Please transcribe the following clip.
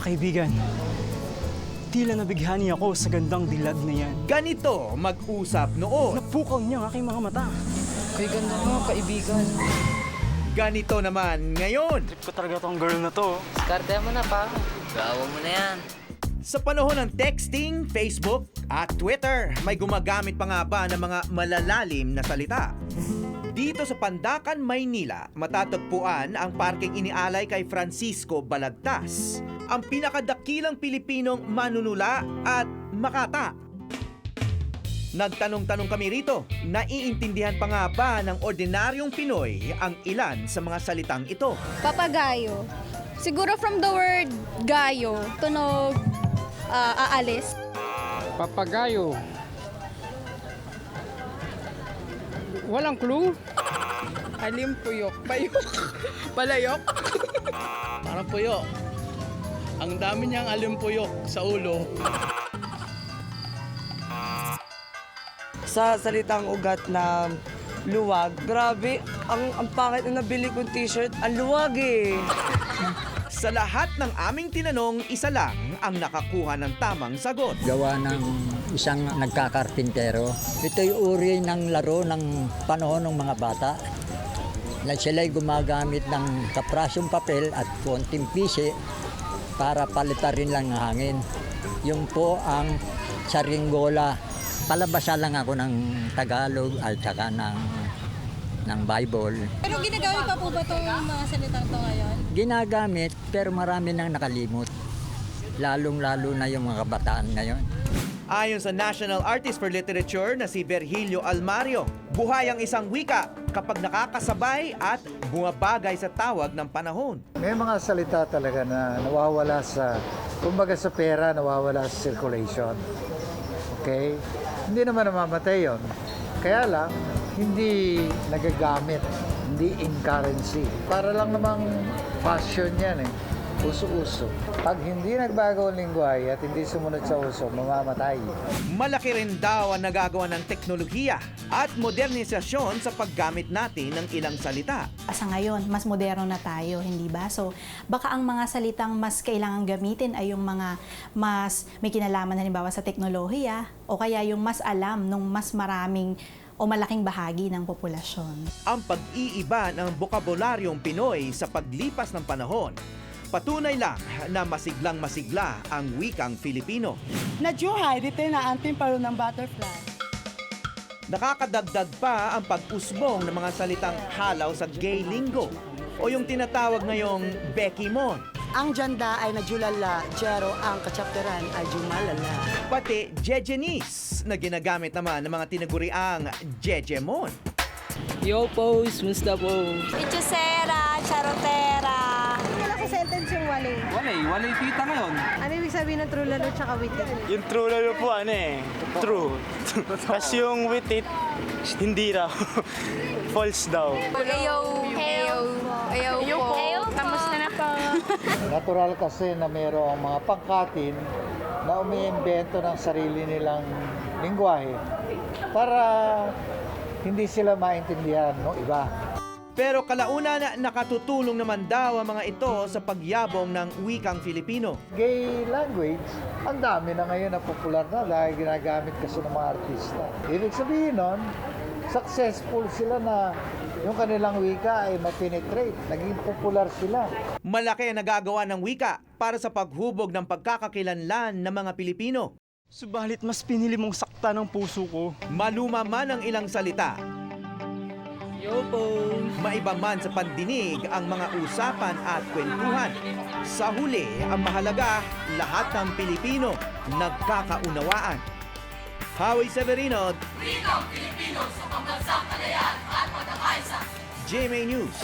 Mga kaibigan, tila nabighani ako sa gandang dilag na yan. Ganito mag-usap noon. Napukaw niya ang aking mga mata. Kay ganda mo, kaibigan. Ganito naman ngayon. Trip ko talaga tong girl na to. Skarte mo na pa. Gawa mo na yan. Sa panahon ng texting, Facebook at Twitter, may gumagamit pa nga ba ng mga malalalim na salita. Dito sa Pandakan, Maynila, matatagpuan ang parking inialay kay Francisco Balagtas, ang pinakadakilang Pilipinong manunula at makata. Nagtanong-tanong kami rito, naiintindihan pa nga ba ng ordinaryong Pinoy ang ilan sa mga salitang ito? Papagayo. Siguro from the word gayo, tunog ah, aalis. Papagayo. Walang clue. Alim puyok. Payok. Palayok. Parang puyok. Ang dami niyang alimpuyok sa ulo. sa salitang ugat na luwag. Grabe, ang, ang pangit na nabili kong t-shirt. Ang luwag eh. Sa lahat ng aming tinanong, isa lang ang nakakuha ng tamang sagot. gawa ng isang nagkakarpintero. Ito'y uri ng laro ng panahon ng mga bata. Na sila'y gumagamit ng kaprasyong papel at konting pisi para palitan rin lang ng hangin. Yung po ang saringgola. Palabasa lang ako ng Tagalog at saka ng, ng Bible. Pero ginagamit pa po ba itong mga salitang to ngayon? Ginagamit pero marami nang nakalimot. Lalong-lalo na yung mga kabataan ngayon. Ayon sa National Artist for Literature na si Virgilio Almario, buhay ang isang wika kapag nakakasabay at bumabagay sa tawag ng panahon. May mga salita talaga na nawawala sa, kumbaga sa pera, nawawala sa circulation. Okay? Hindi naman namamatay yon. Kaya lang, hindi nagagamit, hindi in currency. Para lang namang fashion yan eh. Uso-uso. Pag hindi nagbago ang lingwahe at hindi sumunod sa uso, mamamatay. Malaki rin daw ang nagagawa ng teknolohiya at modernisasyon sa paggamit natin ng ilang salita. Sa ngayon, mas moderno na tayo, hindi ba? So, baka ang mga salitang mas kailangan gamitin ay yung mga mas may kinalaman halimbawa sa teknolohiya o kaya yung mas alam nung mas maraming o malaking bahagi ng populasyon. Ang pag-iiba ng bokabularyong Pinoy sa paglipas ng panahon, patunay lang na masiglang masigla ang wikang Filipino. Nadyuhay, dito na anting paro ng butterfly. Nakakadagdag pa ang pag-usbong ng mga salitang halaw sa gay lingo o yung tinatawag ngayong Becky Mon. Ang janda ay najulala, jero ang kachapteran ay jumalala. Pati Jejenis na ginagamit naman ng mga tinaguriang Jejemon. Yo, pose. Musta po? Ichusera, charotera. Wala sa sentence yung wali. Walay. Walay kita ngayon. Ano ibig sabihin ng true lalo tsaka witty? Yung true lalo po ano eh. True. Tapos yung with it, hindi raw. False daw. Heyo. Heyo. Heyo po. Natural kasi na mayroong mga pangkatin na umiimbento ng sarili nilang lingwahe para hindi sila maintindihan ng iba. Pero kalaunan nakatutulong naman daw ang mga ito sa pagyabong ng wikang Filipino. Gay language, ang dami na ngayon na popular na dahil ginagamit kasi ng mga artista. Ibig sabihin nun, successful sila na yung kanilang wika ay mapenetrate. Naging popular sila. Malaki ang nagagawa ng wika para sa paghubog ng pagkakakilanlan ng mga Pilipino. Subalit mas pinili mong sakta ng puso ko. Maluma man ang ilang salita, Yo, pose. maiba man sa pandinig ang mga usapan at kwentuhan. Sa huli, ang mahalaga, lahat ng Pilipino nagkakaunawaan. Howie Severino, GMA News.